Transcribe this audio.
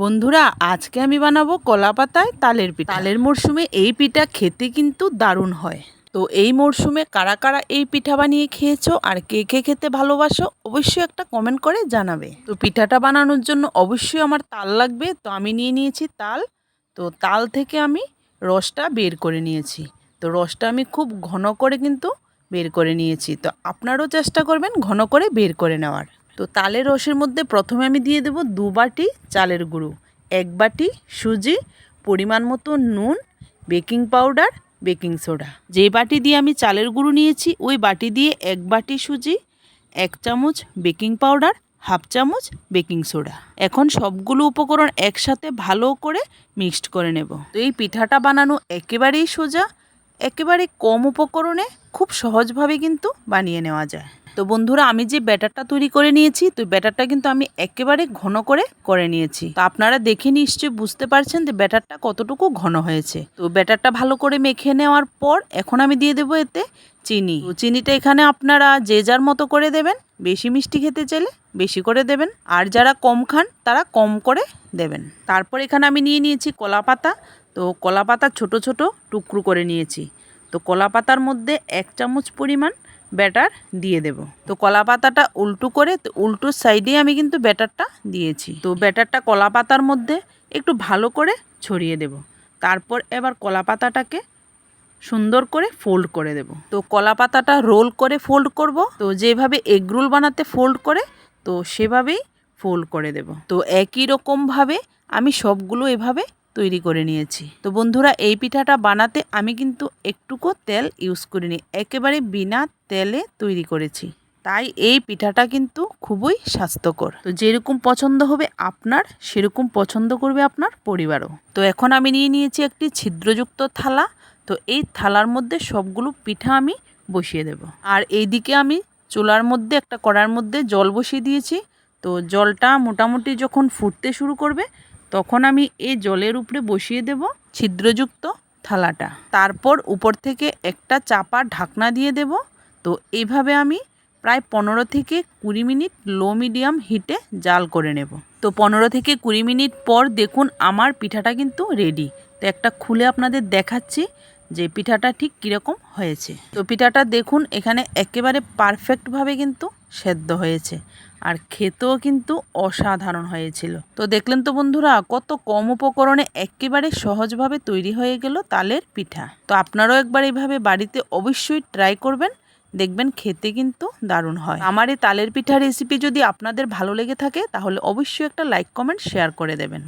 বন্ধুরা, আজকে আমি বানাবো কলা পাতায় তালের পিঠা। তালের মরশুমে এই পিঠা খেতে কিন্তু দারুণ হয়। তো এই মরশুমে কারা কারা এই পিঠা বানিয়ে খেয়েছো আর কে কে খেতে ভালোবাসো অবশ্যই একটা কমেন্ট করে জানাবে। তো পিঠাটা বানানোর জন্য অবশ্যই আমার তাল লাগবে, তো আমি নিয়ে নিয়েছি তাল। তো তাল থেকে আমি রসটা বের করে নিয়েছি। তো রসটা আমি খুব ঘন করে কিন্তু বের করে নিয়েছি। তো আপনারও চেষ্টা করবেন ঘন করে বের করে নেওয়ার। তো তালের রসের মধ্যে প্রথমে আমি দিয়ে দেব দু বাটি চালের গুঁড়ো, এক বাটি সুজি, পরিমাণ মতো নুন, বেকিং পাউডার, বেকিং সোডা। যে বাটি দিয়ে আমি চালের গুঁড়ো নিয়েছি, ওই বাটি দিয়ে এক বাটি সুজি, এক চামচ বেকিং পাউডার, হাফ চামচ বেকিং সোডা। এখন সবগুলো উপকরণ একসাথে ভালো করে মিক্সড করে নেব। তো এই পিঠাটা বানানো একেবারেই সোজা, একেবারে কম উপকরণে, খুব সহজভাবে কিন্তু বানিয়ে নেওয়া যায়। তো বন্ধুরা, আমি যে ব্যাটারটা তৈরি করে নিয়েছি, তো ব্যাটারটা কিন্তু আমি একেবারে ঘন করে করে নিয়েছি। তো আপনারা দেখে নিশ্চয়ই বুঝতে পারছেন যে ব্যাটারটা কতটুকু ঘন হয়েছে। তো ব্যাটারটা ভালো করে মেখে নেওয়ার পর এখন আমি দিয়ে দেবো এতে চিনি। তো চিনিটা এখানে আপনারা যে যার মতো করে দেবেন, বেশি মিষ্টি খেতে চাইলে বেশি করে দেবেন, আর যারা কম খান, তারা কম করে দেবেন। তারপর এখানে আমি নিয়ে নিয়েছি কলা পাতা তো কলা পাতা ছোটো ছোট টুকরো করে নিয়েছি। তো কলা পাতার মধ্যে এক চামচ পরিমাণ ব্যাটার দিয়ে দেব। তো কলা পাতাটা উল্টো করে, তো উল্টো সাইডে আমি কিন্তু ব্যাটারটা দিয়েছি। তো ব্যাটারটা কলা পাতার মধ্যে একটু ভালো করে ছড়িয়ে দেব। তারপর এবার কলা পাতাটাকে সুন্দর করে ফোল্ড করে দেব। তো কলা পাতাটা রোল করে ফোল্ড করব। তো যেভাবে এগ রোল বানাতে ফোল্ড করে, তো সেভাবেই ফোল্ড করে দেব। তো একই রকমভাবে আমি সবগুলো এভাবে তৈরি করে নিয়েছি। তো বন্ধুরা, এই পিঠাটা বানাতে আমি কিন্তু একটুকু তেল ইউজ করিনি। একেবারে বিনা তেলে তৈরি করেছি। তাই এই পিঠাটা কিন্তু খুবই স্বাস্থ্যকর। তো যেরকম পছন্দ হবে আপনার, সেরকম পছন্দ করবে আপনার পরিবারও। তো এখন আমি নিয়ে নিয়েছি একটি ছিদ্রযুক্ত থালা। তো এই থালার মধ্যে সবগুলো পিঠা আমি বসিয়ে দেব। আর এইদিকে আমি চুলার মধ্যে, একটা কড়ার মধ্যে জল বসিয়ে দিয়েছি। তো জলটা মোটামুটি যখন ফুটতে শুরু করবে তখন আমি এই জলের উপরে বসিয়ে দেব ছিদ্রযুক্ত থালাটা। তারপর উপর থেকে একটা চাপা ঢাকনা দিয়ে দেব। তো এইভাবে আমি প্রায় পনেরো থেকে কুড়ি মিনিট লো মিডিয়াম হিটে জাল করে নেব। তো পনেরো থেকে কুড়ি মিনিট পর দেখুন আমার পিঠাটা কিন্তু রেডি তো একটা খুলে আপনাদের দেখাচ্ছি। যে পিঠাটা ঠিক কীরকম হয়েছে। তো পিঠাটা দেখুন, এখানে একেবারে পারফেক্টভাবে কিন্তু সেদ্ধ হয়েছে আর খেতেও কিন্তু অসাধারণ হয়েছিল। তো দেখলেন তো বন্ধুরা, কত কম উপকরণে একেবারে সহজভাবে তৈরি হয়ে গেল তালের পিঠা। তো আপনারাও একবার এইভাবে বাড়িতে অবশ্যই ট্রাই করবেন, দেখবেন খেতে কিন্তু দারুণ হয়। আমার এই তালের পিঠা রেসিপি যদি আপনাদের ভালো লেগে থাকে, তাহলে অবশ্যই একটা লাইক কমেন্ট শেয়ার করে দেবেন।